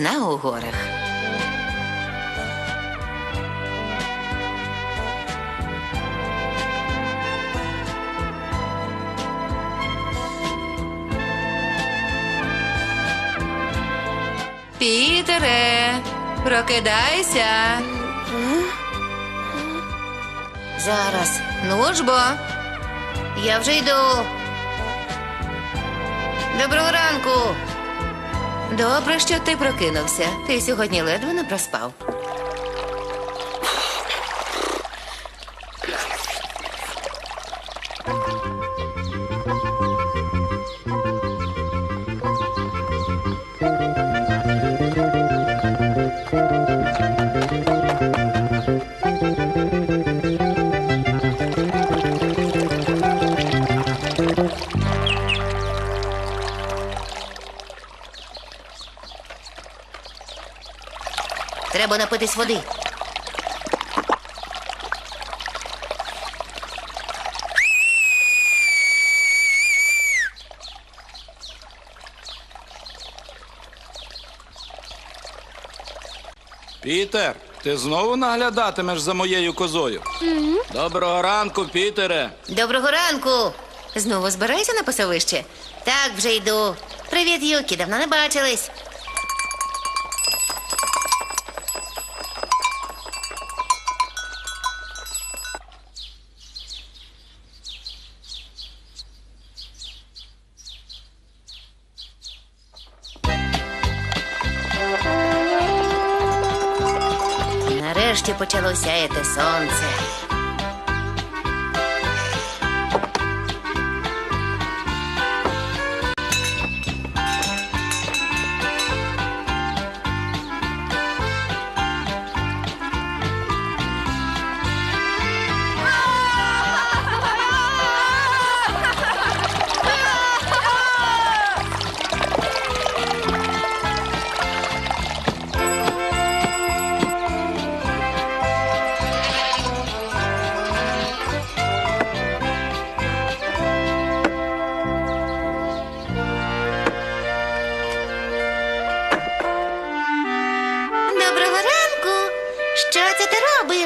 Весна у горах. Пітере, прокидайся. Зараз. Ну ж бо. Я вже йду. Доброго ранку. Добре, що ти прокинувся. Ти сьогодні ледве не проспав. Треба напитись води. Пітер, ти знову наглядатимеш за моєю козою? Доброго ранку, Пітере. Доброго ранку. Знову збираєшся на пасовище? Так, вже йду. Привіт, Юкі, давно не бачились. Нарешті почалося ете сонце.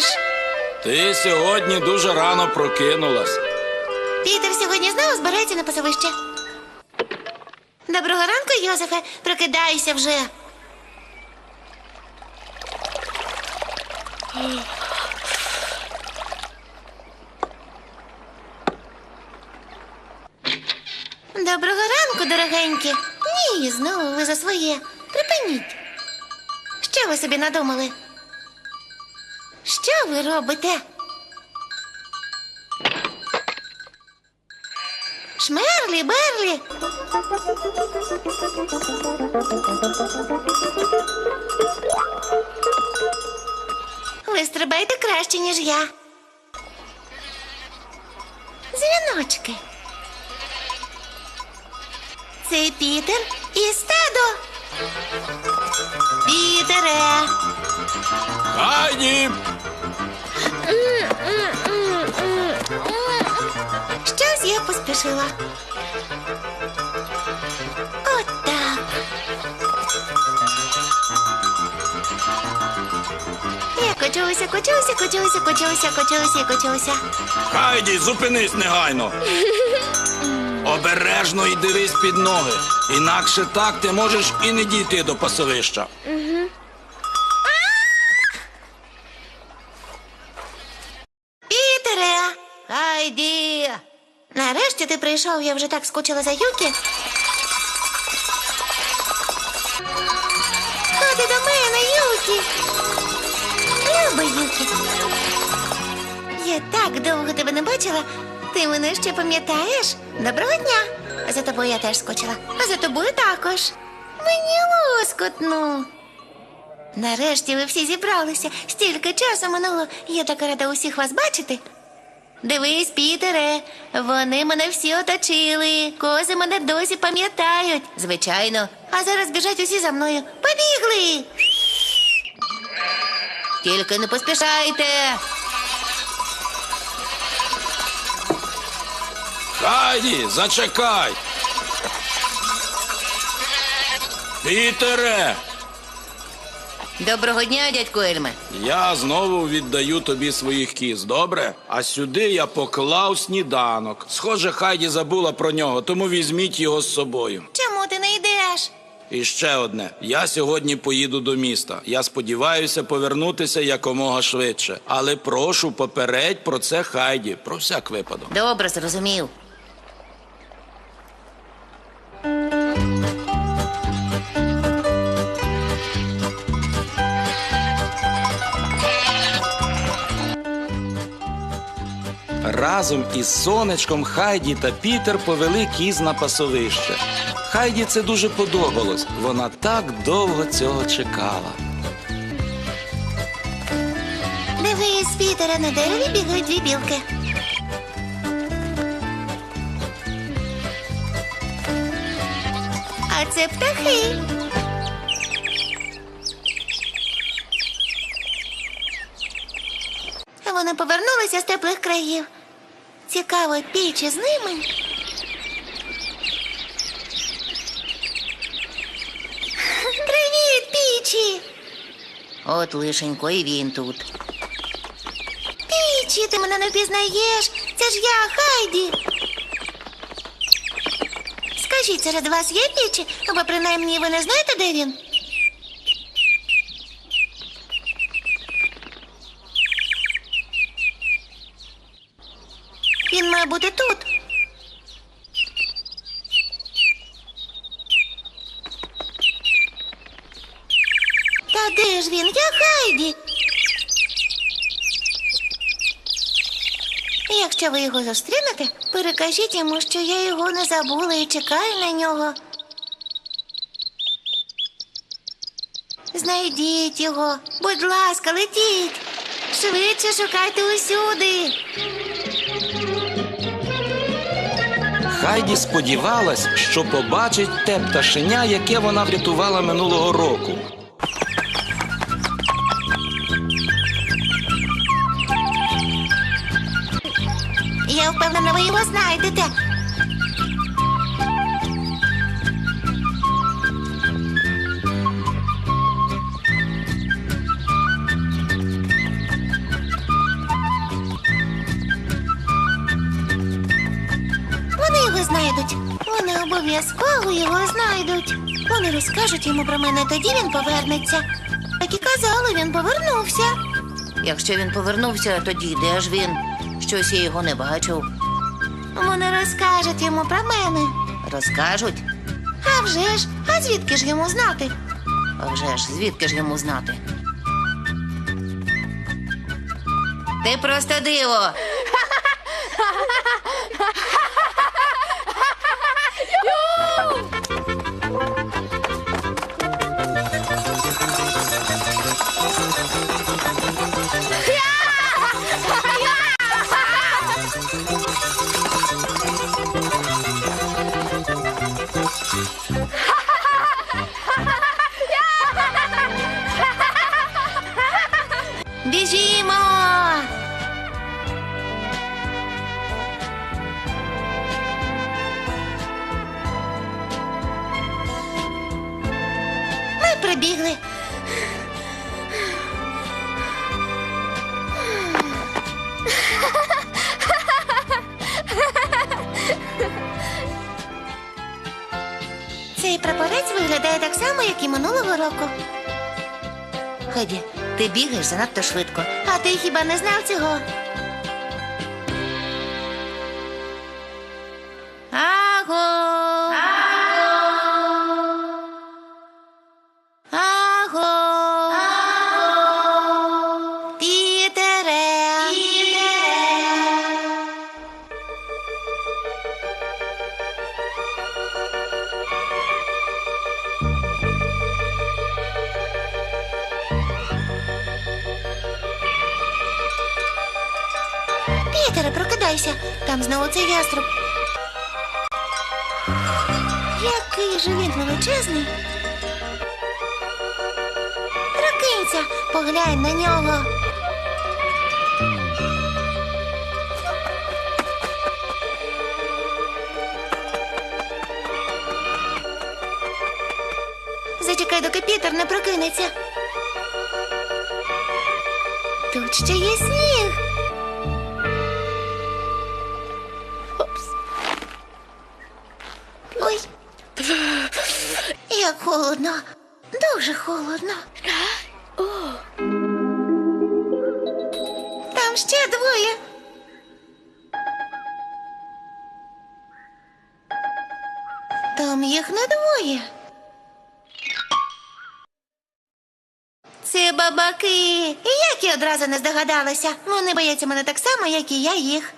Ти? Ти сьогодні дуже рано прокинулась. Пітер сьогодні знову збирається на пасовище. Доброго ранку, Йозефе. Прокидайся вже. Доброго ранку, дорогенькі. Ні, знову ви за своє. Припиніть. Що ви собі надумали? Що ви робите? Шмерлі, Берлі. Ви стрибаєте краще, ніж я. Дзвіночки. Це Пітер і стадо. Пітере. Хайді! Щось я поспішила. От так. Я кочуся, кочуся, кочуся, кочуся, кочуся, кочуся. Хайді, зупинись негайно. Обережно і дивись під ноги. Інакше так ти можеш і не дійти до пасовища. Пітере! Хайді! Нарешті ти прийшов, я вже так скучила за Юкі. Ходи до мене, Юкі. Люба Юкі. Я так довго тебе не бачила. Ти мене ще пам'ятаєш? Доброго дня. За тобою я теж скучила. А за тобою також. Мені лоскотно. Нарешті ви всі зібралися. Стільки часу минуло. Я така рада усіх вас бачити. Дивись, Пітере, вони мене всі оточили. Кози мене досі пам'ятають. Звичайно. А зараз біжать усі за мною. Побігли. Тільки не поспішайте. Хайді, зачекай. Пітере! Доброго дня, дядько Ельме. Я знову віддаю тобі своїх кіз, добре? А сюди я поклав сніданок. Схоже, Хайді забула про нього, тому візьміть його з собою. Чому ти не йдеш? І ще одне: я сьогодні поїду до міста. Я сподіваюся повернутися якомога швидше. Але прошу попередь про це Хайді, про всяк випадок. Добре, зрозумів. Разом із сонечком Хайді та Пітер повели кіз на пасовище. Хайді це дуже подобалось. Вона так довго цього чекала. Дивись, Пітера, на дереві бігають дві білки. А це птахи. Вони повернулися з теплих країв. Цікаво, піч з ними. Привіт, пічі! От лишенько, і він тут. Пічі, ти мене не впізнаєш. Це ж я, Хайді. Скажіть, серед вас є пічі? Або принаймні ви не знаєте, де він? Він має бути тут. Та де ж він? Я Хайді. Якщо ви його зустрінете, перекажіть йому, що я його не забула і чекаю на нього. Знайдіть його, будь ласка, летіть. Швидше шукайте усюди. Хайді сподівалась, що побачить те пташеня, яке вона врятувала минулого року. Я впевнена, ви його знайдете. Обов'язково його знайдуть. Вони розкажуть йому про мене, тоді він повернеться. Так і казали, він повернувся. Якщо він повернувся, тоді де ж він? Щось я його не бачив. Вони розкажуть йому про мене. Розкажуть? А вже ж, а звідки ж йому знати? А вже ж, звідки ж йому знати? Ти просто диво. швидко. А ти хіба не знав цього? Цей яструб. Який же він величезний. Прокинься, поглянь на нього. Зачекай, доки Пітер не прокинеться. Тут ще є сніг. Холодно. Там ще двоє. Там їх не двоє. Це бабаки. І як я одразу не здогадалася. Вони бояться мене так само, як і я їх.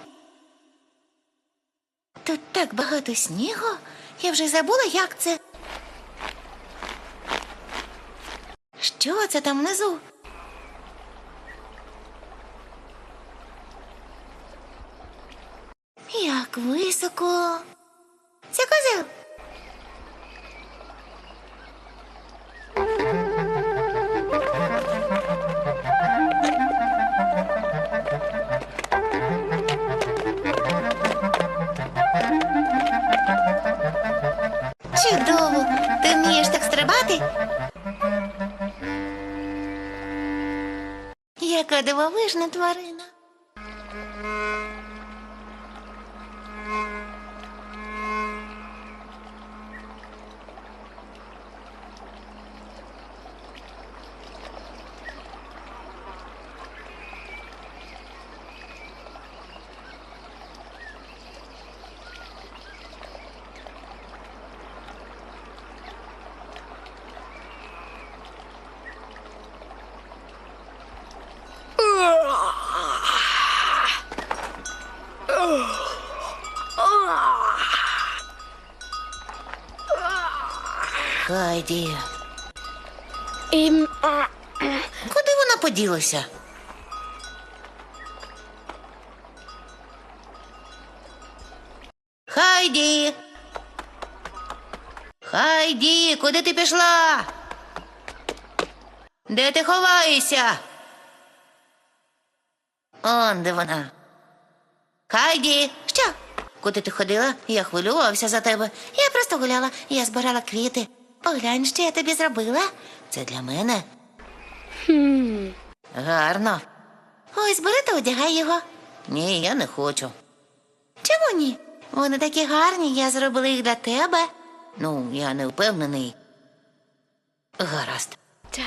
Тут так багато снігу. Я вже забула, як це. Що це там внизу? Як високо. Це козел. Чудово! Ти вмієш так стрибати? Яка дивовижна тварина. Хайді. Ем, Куди вона поділася? Хайді. Хайді, куди ти пішла? Де ти ховаєшся? Он де вона. Хайді, що? Куди ти ходила? Я хвилювався за тебе. Я просто гуляла, я збирала квіти. Поглянь, що я тобі зробила. Це для мене. Гарно. Ось бери та одягай його. Ні, я не хочу. Чому ні? Вони такі гарні, я зробила їх для тебе. Ну, я не впевнений. Гаразд. так.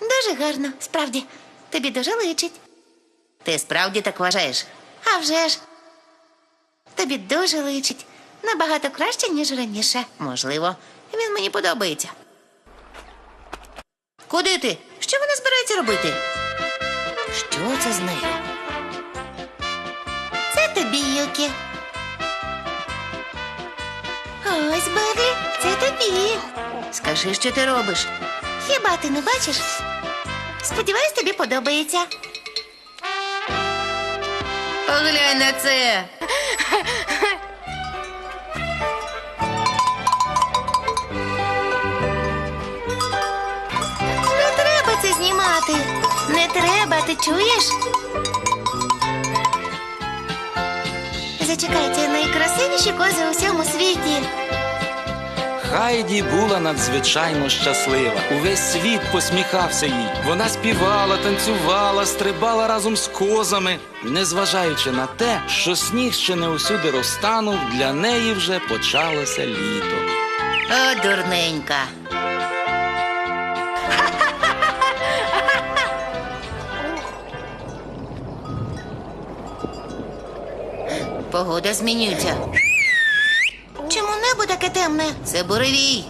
Дуже гарно, справді. Тобі дуже личить. Ти справді так вважаєш? А вже ж. Тобі дуже личить. Набагато краще, ніж раніше. Можливо, він мені подобається. Куди ти? Що вона збирається робити? Що це з нею? Це тобі, Юкі. Ось, Берлі, це тобі. Скажи, що ти робиш? Хіба ти не бачиш? Сподіваюсь, тобі подобається. Поглянь на це. це. Не треба, ти чуєш? Зачекайте, найкрасивіші кози у всьому світі. Хайді була надзвичайно щаслива. Увесь світ посміхався їй. Вона співала, танцювала, стрибала разом з козами. Незважаючи на те, що сніг ще не усюди розтанув, для неї вже почалося літо. О, дурненька. Погода змінюється. Чому небо таке темне? Це буревій.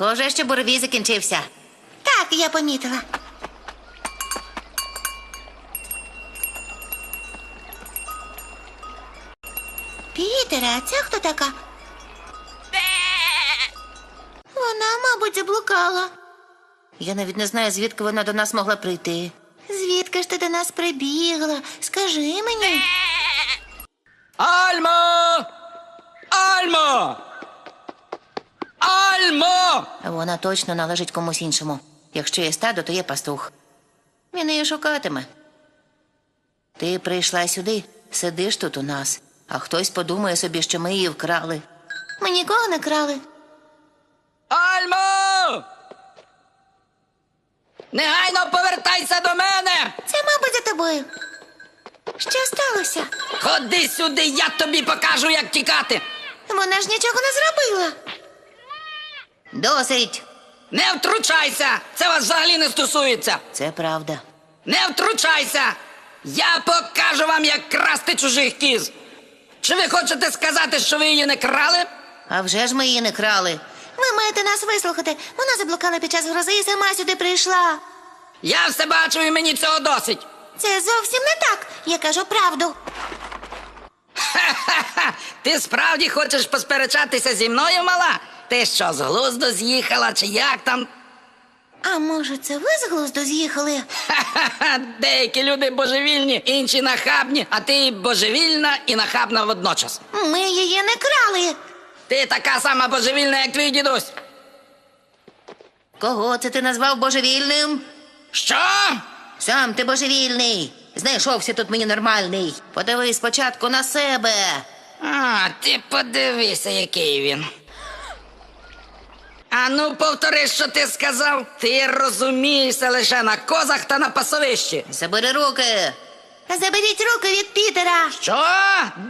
Схоже, що буровій закінчився. Так, я помітила. Пітере, а це хто така? Вона, мабуть, заблукала. Я навіть не знаю, звідки вона до нас могла прийти. Звідки ж ти до нас прибігла? Скажи мені. Альмо! Альмо! Альмо! Вона точно належить комусь іншому. Якщо є стадо, то є пастух. Він її шукатиме. Ти прийшла сюди, сидиш тут у нас, а хтось подумає собі, що ми її вкрали. Ми нікого не крали. Альмо! Негайно повертайся до мене! Це, мабуть, за тобою. Що сталося? Ходи сюди, я тобі покажу, як тікати. Вона ж нічого не зробила. Досить. Не втручайся! Це вас взагалі не стосується. Це правда. Не втручайся! Я покажу вам, як красти чужих кіз. Чи ви хочете сказати, що ви її не крали? А вже ж ми її не крали. Ви маєте нас вислухати. Вона заблукала під час грози і сама сюди прийшла. Я все бачу і мені цього досить. Це зовсім не так. Я кажу правду. Ха-ха! Ти справді хочеш посперечатися зі мною, мала? Ти що, з глузду з'їхала, чи як там? А може, це ви з глузду з'їхали? Ха-ха-ха! Деякі люди божевільні, інші нахабні, а ти і божевільна і нахабна водночас. Ми її не крали. Ти така сама божевільна, як твій дідусь. Кого це ти назвав божевільним? Що? Сам ти божевільний. Знайшовся тут мені нормальний. Подивись спочатку на себе. А, ти подивися, який він. А ну, повтори, що ти сказав. Ти розумієшся лише на козах та на пасовищі. Забери руки. Заберіть руки від Пітера. Що?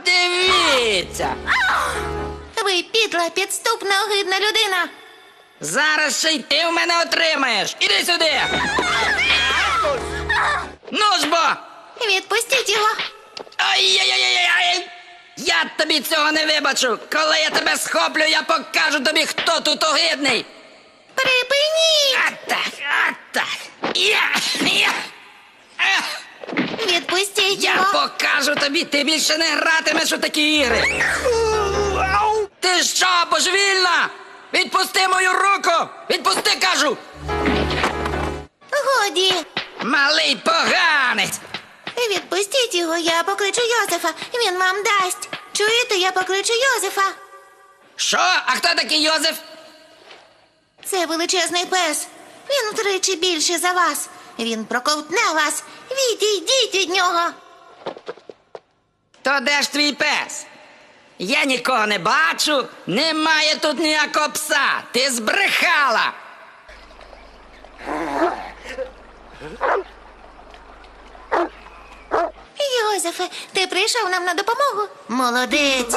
Дивіться! Ви підла, підступна, огидна людина. Зараз ще й ти в мене отримаєш. Іди сюди. Ну ж бо! Відпустіть його. Ай-яй-яй-яй! Я тобі цього не вибачу. Коли я тебе схоплю, я покажу тобі, хто тут огидний. Припиніть. А так, а так. Я, я. Відпустіть Я його. покажу тобі, ти більше не гратимеш у такі ігри. Ти що, божевільна? Відпусти мою руку! Відпусти, кажу! Годі. Малий поганець! Відпустіть його, я покличу Йозефа. Він вам дасть. Чуєте, я покличу Йозефа. Що? А хто такий Йозеф? Це величезний пес. Він втричі більший за вас. Він проковтне вас. Відійдіть від нього. То де ж твій пес? Я нікого не бачу, немає тут ніякого пса. Ти збрехала. Йозефе, ти прийшов нам на допомогу? Молодець.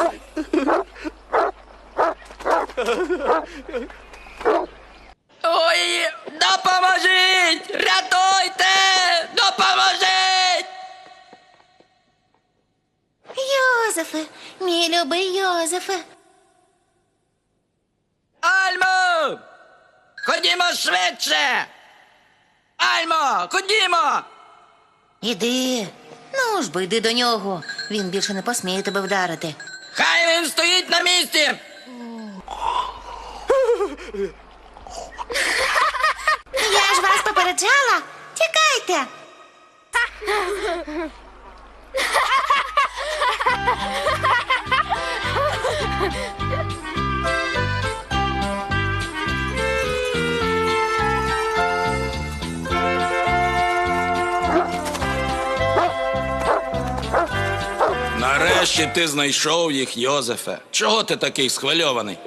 Ой, допоможіть! Рятуйте! Допоможіть! Йозефе, мій любий Йозефе. Альмо! Ходімо швидше! Альмо, ходімо! Іди. Ну ж бо йди до нього. Він більше не посміє тебе вдарити. Хай він стоїть на місці! Я ж вас попереджала. Тікайте. Нарешті ти знайшов їх, Йозефе. Чого ти такий схвильований?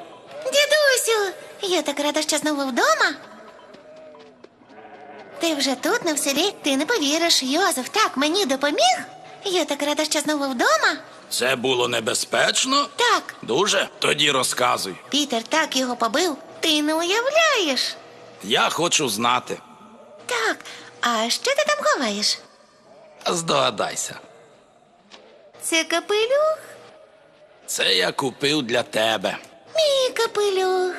Дідусю, я так рада, що знову вдома. Ти вже тут, на селі. Ти не повіриш, Йозеф так мені допоміг. Я так рада, що знову вдома. Це було небезпечно? Так, Дуже? Тоді розказуй. Пітер так його побив. Ти не уявляєш. Я хочу знати. Так, а що ти там ховаєш? Здогадайся, Це капелюх? це я купив для тебе. Мій капелюх.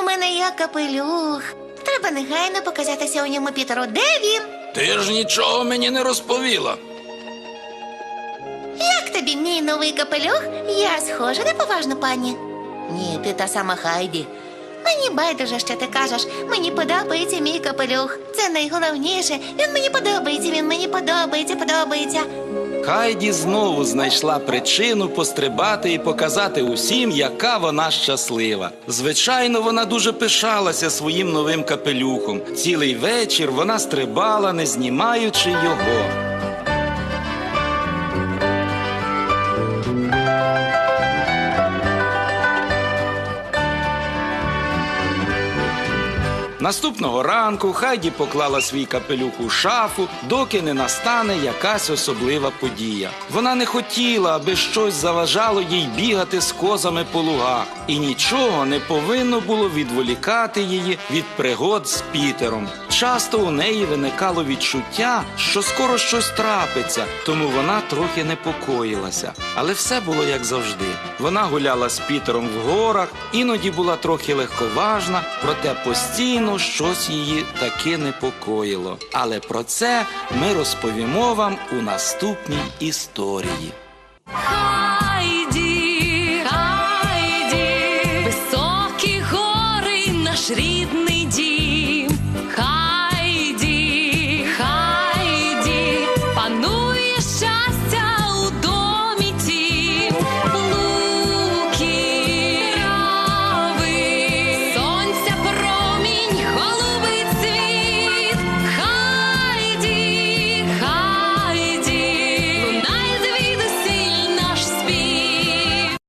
У мене є капелюх. Треба негайно показатися у ньому Пітеру. Де він? Ти ж нічого мені не розповіла. Як тобі мій новий капелюх? Я схожа на поважну пані. Ні, ти та сама Хайді. Мені байдуже, що ти кажеш. Мені подобається мій капелюх. Це найголовніше. Він мені подобається, він мені подобається, подобається. Хайді знову знайшла причину пострибати і показати усім, яка вона щаслива. Звичайно, вона дуже пишалася своїм новим капелюхом. Цілий вечір вона стрибала, не знімаючи його. Наступного ранку Хайді поклала свій капелюх у шафу, доки не настане якась особлива подія. Вона не хотіла, аби щось заважало їй бігати з козами по лугах, і нічого не повинно було відволікати її від пригод з Пітером. Часто у неї виникало відчуття, що скоро щось трапиться, тому вона трохи непокоїлася. Але все було як завжди. Вона гуляла з Пітером в горах, іноді була трохи легковажна, проте постійно щось її таки непокоїло. Але про це ми розповімо вам у наступній історії. Хайді, хайді, високі гори наш рід.